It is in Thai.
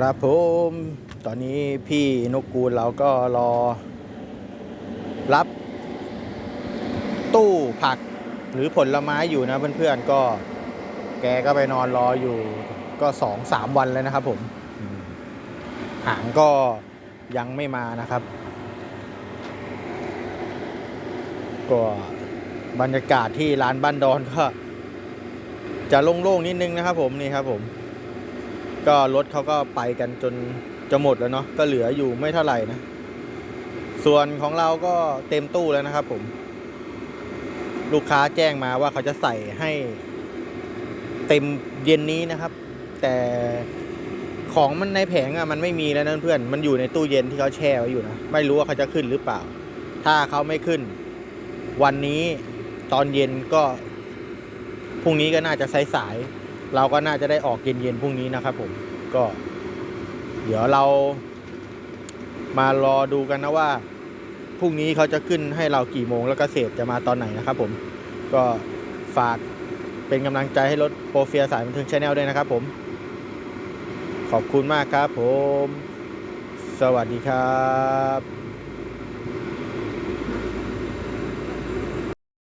ครับผมตอนนี้พี่นกกูลเราก็รอ รับ ตู้ผักหรือผลไม้อยู่นะเพื่อนๆก็ แกก็ไปนอนรออยู่ ก็สองสามวันแล้วนะครับ ผมอืมหางก็ยังไม่มานะครับ ก็บรรยากาศที่ร้านบ้านดอนก็ จะโล่งๆนิดนึงนะครับ ผมนี่ครับผม ก็รถเขาก็ไปกันจนจะหมดแล้วเนาะก็เหลืออยู่ไม่เท่าไหร่นะ ส่วนของเราก็เต็มตู้แล้วนะครับผม ลูกค้าแจ้งมาว่าเขาจะใส่ให้เต็มเย็นนี้นะครับ แต่ของมันในแผงอะมันไม่มีแล้วนะเพื่อนมันอยู่ในตู้เย็นที่เขาแช่ไว้อยู่นะไม่รู้ว่าเขาจะขึ้นหรือเปล่า ถ้าเขาไม่ขึ้น วันนี้ตอนเย็นก็พรุ่งนี้ก็น่าจะสายๆ เราก็น่าจะได้ออกเย็นๆพรุ่งนี้นะครับผมก็ เดี๋ยวเรา มารอดูกันนะว่าพรุ่งนี้เขาจะขึ้นให้เรากี่โมงแล้วก็เศษจะมาตอนไหนนะครับผมก็ฝากเป็นกำลังใจให้รถโปรเฟียสายบันเทิงชาแนลด้วยนะครับผม ขอบคุณมากครับผม สวัสดีครับ